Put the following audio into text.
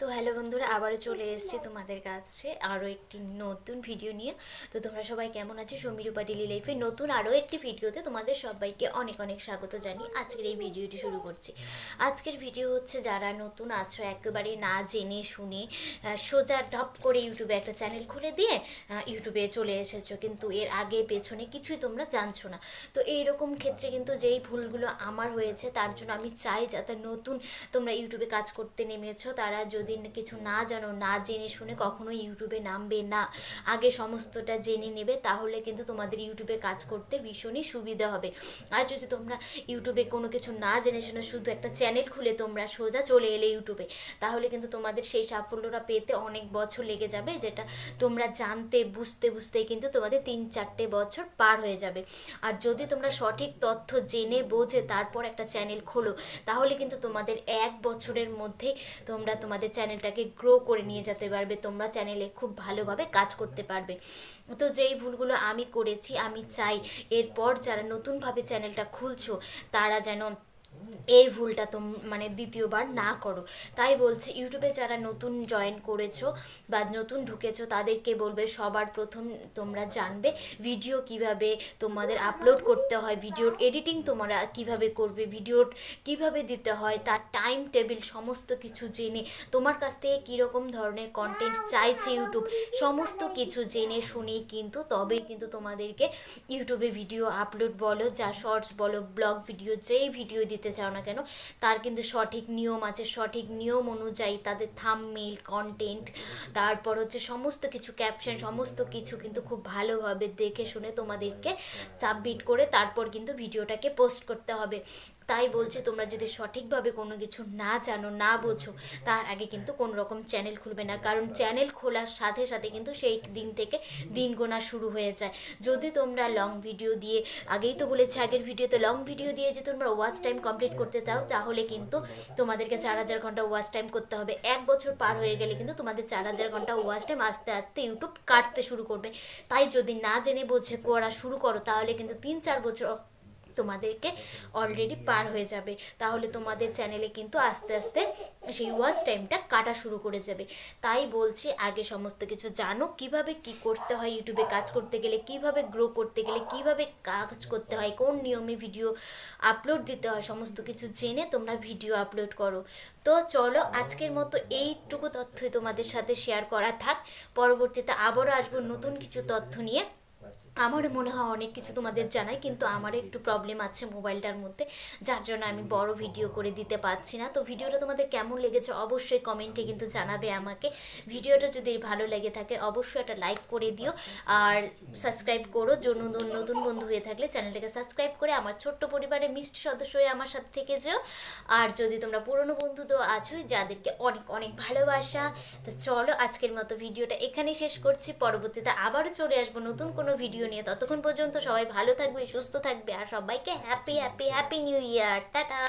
তো হ্যালো বন্ধুরা, আবারও চলে এসেছি তোমাদের কাছে আরও একটি নতুন ভিডিও নিয়ে। তো তোমরা সবাই কেমন আছো? সমীরূপা ডেলি লাইফে নতুন আরও একটি ভিডিওতে তোমাদের সবাইকে অনেক অনেক স্বাগত জানি আজকের এই ভিডিওটি শুরু করছি। আজকের ভিডিও হচ্ছে যারা নতুন আছো, একেবারে না জেনে শুনে সোজা ঢপ করে ইউটিউবে একটা চ্যানেল খুলে দিয়ে ইউটিউবে চলে এসেছ। কিন্তু এর আগে পেছনে কিছুই তোমরা জানছো না। তো এইরকম ক্ষেত্রে কিন্তু যেই ভুলগুলো আমার হয়েছে, তার জন্য আমি চাই যাতে নতুন তোমরা ইউটিউবে কাজ করতে নেমেছো। তারা যদি কিছু না জানো, না জেনে শুনে কখনো ইউটিউবে নামবে না। আগে সমস্তটা জেনে নেবে, তাহলে কিন্তু তোমাদের ইউটিউবে কাজ করতে ভীষণই সুবিধা হবে। আর যদি তোমরা ইউটিউবে কোনো কিছু না জেনে শুনে শুধু একটা চ্যানেল খুলে তোমরা সোজা চলে এলে ইউটিউবে তাহলে কিন্তু তোমাদের সেই সাফল্যটা পেতে অনেক বছর লেগে যাবে, যেটা তোমরা জানতে, বুঝতে বুঝতেই কিন্তু তোমাদের তিন চারটে বছর পার হয়ে যাবে। আর যদি তোমরা সঠিক তথ্য জেনে, বোঝে, তারপর একটা চ্যানেল খোলো, তাহলে কিন্তু তোমাদের এক বছরের মধ্যে তোমরা তোমাদের চ্যানেলটাকে গ্রো করে নিয়ে যেতে পারবে, তোমরা চ্যানেলে খুব ভালোভাবে কাজ করতে পারবে। তো যেই ভুলগুলো আমি করেছি, আমি চাই এরপর যারা নতুনভাবে চ্যানেলটা খুলছো, তারা যেন এই ভুলটা তোম মানে দ্বিতীয়বার না করো। তাই বলছি, ইউটিউবে যারা নতুন জয়েন করেছ বা নতুন ঢুকেছো, তাদেরকে বলবে, সবার প্রথম তোমরা জানবে ভিডিও কীভাবে তোমাদের আপলোড করতে হয় ভিডিওর এডিটিং তোমরা কীভাবে করবে ভিডিওর কীভাবে দিতে হয়, তার টাইম টেবিল সমস্ত কিছু জেনে, তোমার কাছ থেকে কীরকম ধরনের কন্টেন্ট চাইছে ইউটিউব, সমস্ত কিছু জেনে শুনেই কিন্তু তবেই কিন্তু তোমাদেরকে ইউটিউবে ভিডিও আপলোড বলো, যা শর্টস বলো ব্লগ ভিডিও যেই ভিডিও দিতে চাও না কেন, তার কিন্তু সঠিক নিয়ম আছে, সঠিক নিয়ম অনুযায়ী তাদের থাম থামমেল কন্টেন্ট তারপর হচ্ছে সমস্ত কিছু ক্যাপশন সমস্ত কিছু কিন্তু খুব ভালোভাবে দেখে শুনে তোমাদেরকে সাবমিট করে তারপর কিন্তু ভিডিওটাকে পোস্ট করতে হবে। তাই বলছি, তোমরা যদি সঠিকভাবে কোনো কিছু না জানো, না বোঝো, তার আগে কিন্তু কোনো রকম চ্যানেল খুলবে না। কারণ চ্যানেল খোলার সাথে সাথে কিন্তু সেই দিন থেকে দিন গোনা শুরু হয়ে যায়। যদি তোমরা লং ভিডিও দিয়ে, আগেই তো বলেছি, আগের ভিডিওতে লং ভিডিও দিয়ে যে তোমরা ওয়াচ টাইম কমপ্লিট করতে চাও, তাহলে কিন্তু তোমাদেরকে চার হাজার ঘণ্টা ওয়াচ টাইম করতে হবে। এক বছর পার হয়ে গেলে কিন্তু তোমাদের চার হাজার ঘণ্টা ওয়াচ টাইম আস্তে আস্তে ইউটিউব কাটতে শুরু করবে। তাই যদি না জেনে বোঝে করা শুরু করো, তাহলে কিন্তু তিন চার বছর তোমাদেরকে অলরেডি পার হয়ে যাবে। তাহলে তোমাদের চ্যানেলে কিন্তু আস্তে আস্তে সেই ওয়াচ টাইমটা কাটা শুরু করে যাবে। তাই বলছি আগে সমস্ত কিছু জানো। কীভাবে কি করতে হয় ইউটিউবে কাজ করতে গেলে কীভাবে গ্রো করতে গেলে কীভাবে কাজ করতে হয় কোন নিয়মে ভিডিও আপলোড দিতে হয় সমস্ত কিছু জেনে তোমরা ভিডিও আপলোড করো। তো চলো আজকের মতো এইটুকু তথ্যই তোমাদের সাথে শেয়ার করা থাক। পরবর্তীতে আবারও আসব নতুন কিছু তথ্য নিয়ে। আমার মনে হয় অনেক কিছু তোমাদের জানাই, কিন্তু আমার একটু প্রবলেম আছে মোবাইলটার মধ্যে, যার জন্য আমি বড় ভিডিও করে দিতে পারছি না। তো ভিডিওটা তোমাদের কেমন লেগেছে অবশ্যই কমেন্টে কিন্তু জানাবে আমাকে। ভিডিওটা যদি ভালো লেগে থাকে, অবশ্যই একটা লাইক করে দিও। আর সাবস্ক্রাইব করো যে নতুন নতুন বন্ধু হয়ে থাকলে চ্যানেলটাকে সাবস্ক্রাইব করে আমার ছোট্ট পরিবারে মিষ্টি সদস্য হয়ে আমার সাথে থেকে যেও। আর যদি তোমরা পুরনো বন্ধু তো আছোই, যাদেরকে অনেক অনেক ভালোবাসা, তো চলো আজকের মতো ভিডিওটা এখানেই শেষ করছি। পরবর্তীতে আবারও চলে আসব নতুন কোনো ভিডিও নিয়ে। ততক্ষণ পর্যন্ত সবাই ভালো থাকবে, সুস্থ থাকবে, আর সবাইকে happy happy happy new year tata!